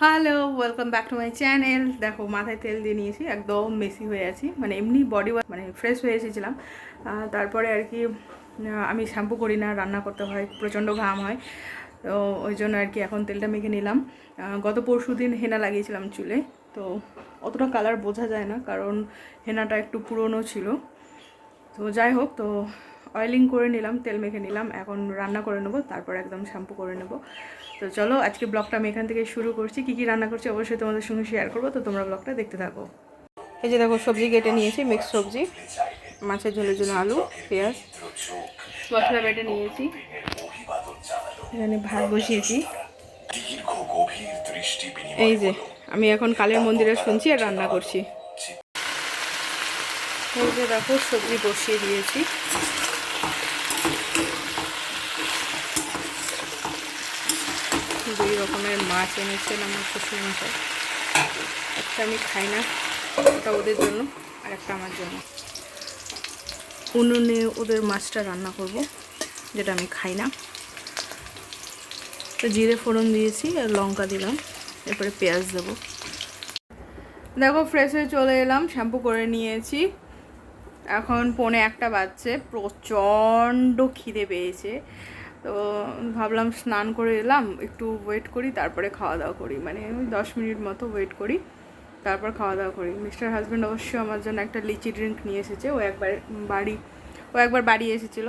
Hello welcome back to my channel দেখো, মাথায় তেল দিয়ে নিয়েছি, একদম মেসি হয়ে আছি। মানে এমনি বডি মানে ফ্রেশ হয়ে এসেছিলাম। তারপরে আর কি আমি শ্যাম্পু করি না, রান্না করতে হয়, প্রচণ্ড ঘাম হয়। তো ওই জন্য আর কি এখন তেলটা মেখে নিলাম। গত পরশু দিন হেনা লাগিয়েছিলাম চুলে, তো অতটা কালার বোঝা যায় না, কারণ হেনাটা একটু পুরনো ছিল। তো যাই হোক, তো অয়েলিং করে নিলাম, তেল মেখে নিলাম, এখন রান্না করে নেব, তারপর একদম শ্যাম্পু করে নেব। তো চলো, আজকে ব্লগটা আমি এখান থেকে শুরু করছি। কী কী রান্না করছি অবশ্যই তোমাদের সঙ্গে শেয়ার করব, তো তোমরা ব্লগটা দেখতে থাকো। এই যে দেখো, সবজি কেটে নিয়েছি মিক্স সবজি, মাছের ঝোলের জন্য আলু, পেঁয়াজ, মশলা বেটে নিয়েছি। এখানে ভাত বসিয়েছি। এই যে, আমি এখন কালের মন্দিরে শুনছি আর রান্না করছি। এই যে দেখো, সবজি বসিয়ে দিয়েছি। রকমের মাছ এনেছেন আমার শ্বশুর মশাই। একটা আমি খাই না ওটা ওদের জন্য আর একটা আমার জন্য। উনুনে ওদের মাছটা রান্না করব, যেটা আমি খাই না। তো জিরে ফোড়ন দিয়েছি আর লঙ্কা দিলাম, এরপরে পেঁয়াজ দেবো। দেখো ফ্রেশ হয়ে চলে এলাম শ্যাম্পু করে নিয়েছি। এখন পৌনে একটা বাজছে, প্রচণ্ড খিদে পেয়েছে। তো ভাবলাম স্নান করে এলাম, একটু ওয়েট করি, তারপরে খাওয়া দাওয়া করি। মানে ওই দশ মিনিট মতো ওয়েট করি, তারপর খাওয়া দাওয়া করি। মিস্টার হাজব্যান্ড অবশ্যই আমার জন্য একটা লিচি ড্রিঙ্ক নিয়ে এসেছে। ও একবার বাড়ি, ও একবার বাড়ি এসেছিল,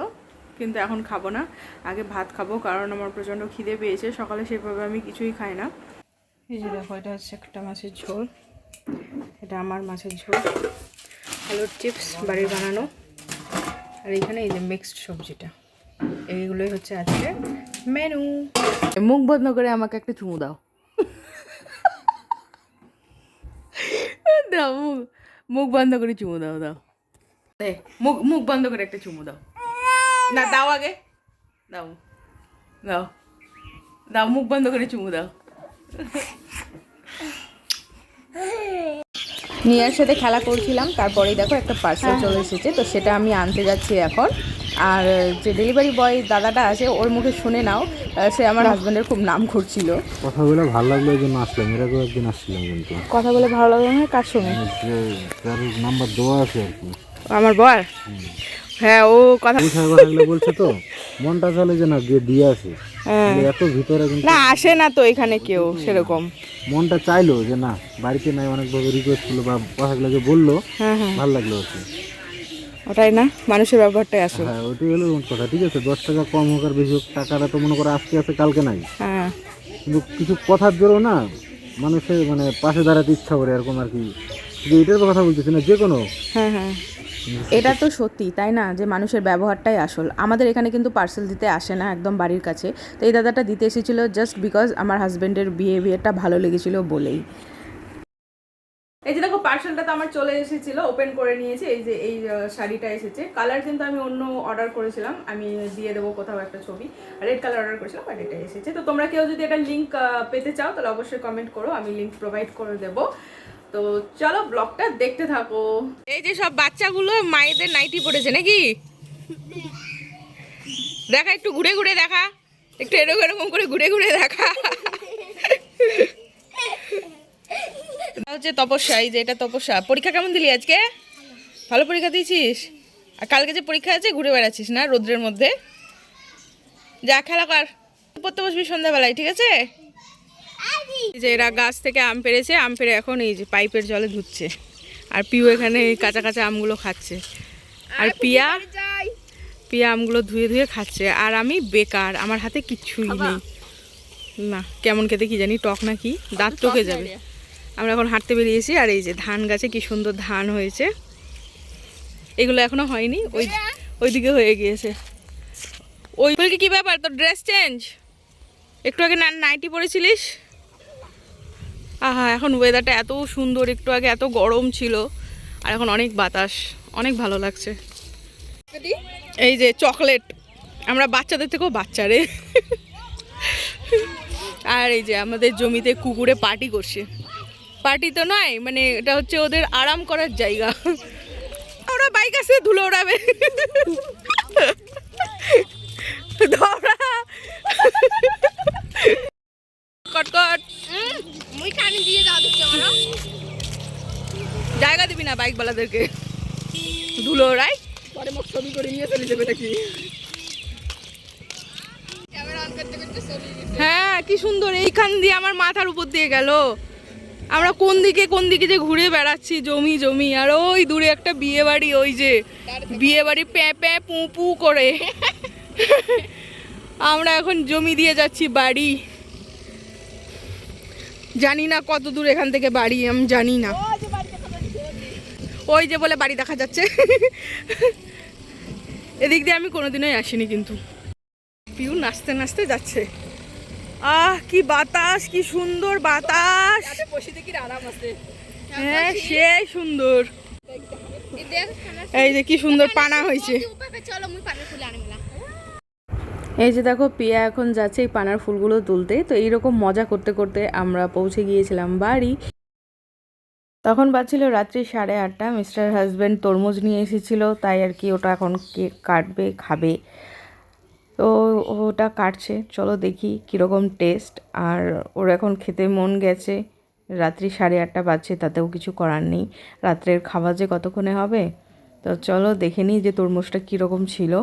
কিন্তু এখন খাব না। আগে ভাত খাব, কারণ আমার প্রচণ্ড খিদে পেয়েছে। সকালে সেভাবে আমি কিছুই খাই না। এই যে দেখো, এটা হচ্ছে একটা মাছের ঝোল। এটা আমার মাছের ঝোল। আলুর চিপস বাড়ির বানানো। আর এখানে এই যে মিক্সড সবজিটা। এইগুলোই হচ্ছে আজকে মেনু মুখ বন্ধ করে আমাকে একটা চুমু দাও। দাও মুখ মুখ বন্ধ করে চুমু দাও দাও। মুখ মুখ বন্ধ করে একটা চুমু দাও। না দাও আগে। দাও দাও দাও মুখ বন্ধ করে চুমু দাও। নিয়ার সাথে খেলা করছিলাম তারপরেই দেখো একটা পার্সেল চলে এসেছে তো সেটা আমি আনতে যাচ্ছি এখন। আর যে ডেলিভারি বয় দাদাটা আছে ওর মুখে শুনে নাও সে আমার হাজব্যান্ডের খুব নাম করছিল কথাগুলো ভালো লাগল ওই জন্য আসলাম এর আগেও একদিন আসছিলাম কিন্তু। কথা বলে ভালো লাগল না কার সঙ্গে? তার নাম্বার দেওয়া আছে আর কি। আমার বর? হ্যাঁ ও কথা বলছে তো মনটা চলে যে না দিয়ে দিয়ে আসে। হ্যাঁ। এত ভিতরে কিন্তু না আসে না তো এখানে কেউ সেরকম। মনটা চাইলো যে না বাড়িতে নাই অনেকভাবে রিকোয়েস্ট করল বা কথাগুলো যে বলল হ্যাঁ হ্যাঁ। ভালো লাগল ওটাই না? মানুষের ব্যবহারটাই আসল। হ্যাঁ ওটাই হলো কথা ঠিক আছে? দশ টাকা কম হোক আর বেশি হোক টাকাটা তো মনে করো আজকে আছে কালকে নাই। হ্যাঁ। কিন্তু কিছু কথার জোরও না মানুষের মানে পাশে দাঁড়াতে ইচ্ছা করে এরকম আর কি। এটার কথা বলতেছি না যে কোনো। হ্যাঁ হ্যাঁ। এটা তো সত্যি তাই না? যে মানুষের ব্যবহারটাই আসল। আমাদের এখানে কিন্তু পার্সেল দিতে আসে না একদম বাড়ির কাছে। তো এই দাদাটা দিতে এসেছিল জাস্ট বিকজ আমার হাজব্যান্ডের বিহেভিয়ারটা ভালো লেগেছিল বলেই। পার্সেলটা তো আমার চলে এসেছিল ওপেন করে নিয়েছি, এই যে এই শাড়িটা এসেছে। কালার কিন্তু আমি অন্য অর্ডার করেছিলাম, আমি দিয়ে দেবো কোথাও একটা ছবি। রেড কালার অর্ডার করেছিলাম বাট এটা এসেছে। তো তোমরা কেউ যদি এটা লিঙ্ক পেতে চাও, তাহলে অবশ্যই কমেন্ট করো, আমি লিঙ্ক প্রোভাইড করে দেবো। তো চলো ব্লগটা দেখতে থাকো। এই যে সব বাচ্চাগুলো মায়েদের নাইটি পড়েছে নাকি? দেখা, একটু ঘুরে ঘুরে দেখা। একটু এরকম এরকম করে ঘুরে ঘুরে দেখা। এটা হচ্ছে তপস্যা এই যে এটা তপস্যা। পরীক্ষা কেমন দিলি আজকে? ভালো পরীক্ষা দিয়েছিস? আর কালকে যে পরীক্ষা আছে ঘুরে বেড়াচ্ছিস না রোদ্রের মধ্যে? যা খেলা কর। পড়তে বসবি সন্ধ্যাবেলায় ঠিক আছে? যে এরা গাছ থেকে আম পেড়েছে আম পেড়ে এখন এই যে পাইপের জলে ধুচ্ছে। আর পিউ এখানে কাঁচা কাঁচা আমগুলো খাচ্ছে। আর পিয়া? পিয়া আমগুলো ধুয়ে ধুয়ে খাচ্ছে। আর আমি বেকার আমার হাতে কিচ্ছুই নেই। না কেমন খেতে কি জানি টক না কি দাঁত টকে যাবে। আমরা এখন হাঁটতে বেরিয়েছি, আর এই যে ধান গাছে কি সুন্দর ধান হয়েছে। এগুলো এখনও হয়নি, ওই ওইদিকে হয়ে গিয়েছে। ওই বলকে কি ব্যাপার? তোর ড্রেস চেঞ্জ একটু আগে না নাইটি পরেছিলিস? আহা, এখন ওয়েদারটা এত সুন্দর, একটু আগে এত গরম ছিল, আর এখন অনেক বাতাস, অনেক ভালো লাগছে। এই যে চকলেট আমরা বাচ্চাদের থেকেও বাচ্চা রে। আর এই যে আমাদের জমিতে কুকুরে পার্টি করছে। পার্টি তো নয় মানে এটা হচ্ছে ওদের আরাম করার জায়গা। ওরা বাইক আছে ধুলো ওড়াবে। কটকট জায়গা দিবি না বাইক বালাদেরকে। ধুলো ওড়াই। পরে মুখ ছবি করে নিয়ে চলে যাবে নাকি? হ্যাঁ কি সুন্দর এইখান দিয়ে আমার মাথার উপর দিয়ে গেল। আমরা কোন দিকে কোন দিকে যে ঘুরে বেড়াচ্ছি, জমি জমি, আর ওই দূরে একটা বিয়ে বাড়ি, ওই যে বিয়ে বাড়ি প্যাঁ প্যাঁ, পু পু করে। আমরা এখন জমি দিয়ে যাচ্ছি, বাড়ি। জানি না কত দূর এখান থেকে বাড়ি, আমি জানি না। ওই যে বলে বাড়ি দেখা যাচ্ছে। এদিক দিয়ে আমি কোনোদিনই আসিনি কিন্তু। পিউ নাচতে নাচতে যাচ্ছে। আহ কি বাতাস কি সুন্দর বাতাস। হ্যাঁ সেই সুন্দর। এই যে কি সুন্দর পানা হয়েছে। এই যে দেখো পিয়া এখন যাচ্ছে এই পানার ফুলগুলো তুলতে। তো এইরকম মজা করতে করতে আমরা পৌঁছে গিয়েছিলাম বাড়ি। তখন বাজছিল রাত্রি সাড়ে আটটা। মিস্টার হাজব্যান্ড তরমুজ নিয়ে এসেছিল তাই আর কি ওটা এখন কেক কাটবে খাবে। তো ওটা কাটছে। চলো দেখি কীরকম টেস্ট আর ওর এখন খেতে মন গেছে। রাত্রি সাড়ে আটটা বাজছে তাতেও কিছু করার নেই। রাত্রের খাবার যে কতক্ষণে হবে? তো চলো দেখে নিই যে তরমুজটা কীরকম ছিল।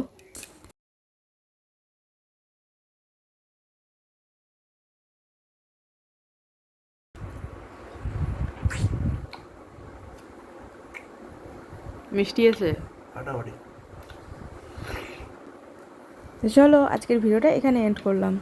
মিষ্টি আছে? ফাটাফাটি চলো আজকের ভিডিওটা এখানে এন্ড করলাম।